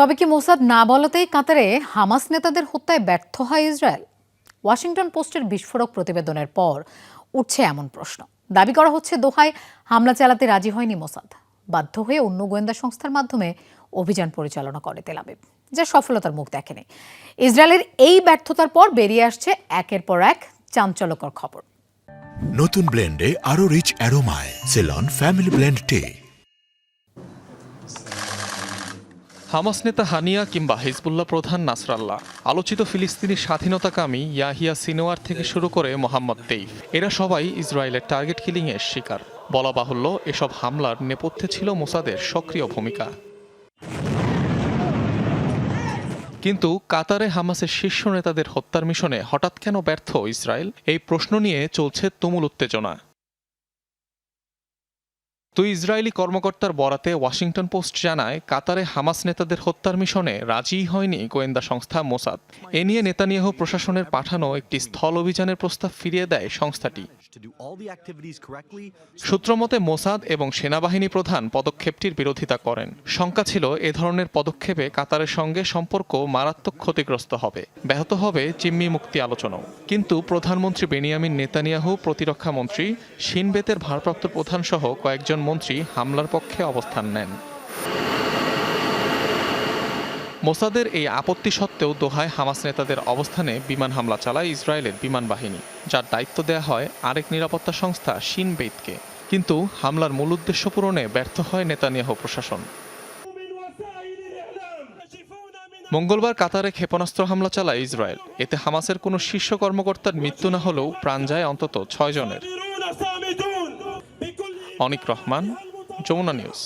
তবে কি মোসাদ না বলাতেই কাতারে হামাস নেতাদের হত্যায় ব্যর্থ হয় ইসরায়েল? ওয়াশিংটন পোস্টের বিস্ফোরক প্রতিবেদনের পর উঠছে এমন প্রশ্ন। দাবি করা হচ্ছে, দোহায় হামলা চালাতে রাজি হয়নি মোসাদ। বাধ্য হয়ে অন্য গোয়েন্দা সংস্থার মাধ্যমে অভিযান পরিচালনা করে তেলাবিব যা সফলতার মুখ দেখেনি। ইসরায়েলের এই ব্যর্থতার পর বেরিয়ে আসছে একের পর এক চাঞ্চল্যকর খবর। নতুন ব্লেন্ডে আরও রিচ অ্যারোমায়, সেলন, ফ্যামিলি ব্লেন্ড টে। হামাস নেতা হানিয়া কিংবা হিজবুল্লাহ প্রধান নাসরাল্লাহ, আলোচিত ফিলিস্তিনি স্বাধীনতাকামী ইয়াহিয়া সিনোয়ার থেকে শুরু করে মোহাম্মদ তেইফ। এরা সবাই ইসরায়েলের টার্গেট কিলিংয়ের শিকার। বলা বাহুল্য, এসব হামলার নেপথ্যে ছিল মোসাদের সক্রিয় ভূমিকা। কিন্তু কাতারে হামাসের শীর্ষ নেতাদের হত্যার মিশনে হঠাৎ কেন ব্যর্থ ইসরায়েল? এই প্রশ্ন নিয়ে চলছে তুমুল উত্তেজনা। দুই ইসরায়েলি কর্মকর্তার বরাতে ওয়াশিংটন পোস্ট জানায়, কাতারে হামাস নেতাদের হত্যার মিশনে রাজিই হয়নি গোয়েন্দা সংস্থা মোসাদ। এ নিয়ে নেতানিয়াহু প্রশাসনের পাঠানো একটি স্থল অভিযানের প্রস্তাব ফিরিয়ে দেয় সংস্থাটি। সূত্রমতে মোসাদ এবং সেনাবাহিনী প্রধান পদক্ষেপটির বিরোধিতা করেন। শঙ্কা ছিল এ ধরনের পদক্ষেপে কাতারের সঙ্গে সম্পর্ক মারাত্মক ক্ষতিগ্রস্ত হবে। ব্যাহত হবে জিম্মি মুক্তি আলোচনাও। কিন্তু প্রধানমন্ত্রী বেনিয়ামিন নেতানিয়াহু, প্রতিরক্ষা মন্ত্রী, সিনবেতের ভারপ্রাপ্ত প্রধান সহ কয়েকজন মন্ত্রী হামলার পক্ষে অবস্থান নেন। মোসাদের এই আপত্তি সত্ত্বেও দোহায় হামাস নেতাদের অবস্থানে বিমান হামলা চালায় ইসরায়েলের বিমান বাহিনী, যার দায়িত্ব দেয়া হয় আরেক নিরাপত্তা সংস্থা শিন বেদকে কিন্তু হামলার মূল উদ্দেশ্য পূরণে ব্যর্থ হয় নেতানিয়াহ প্রশাসন। মঙ্গলবার কাতারে ক্ষেপণাস্ত্র হামলা চালায় ইসরায়েল। এতে হামাসের কোনো শীর্ষ কর্মকর্তার মৃত্যু না হলেও প্রাণ যায় অন্তত ছয় জনের। অনিক রহমান, যমুনা নিউজ।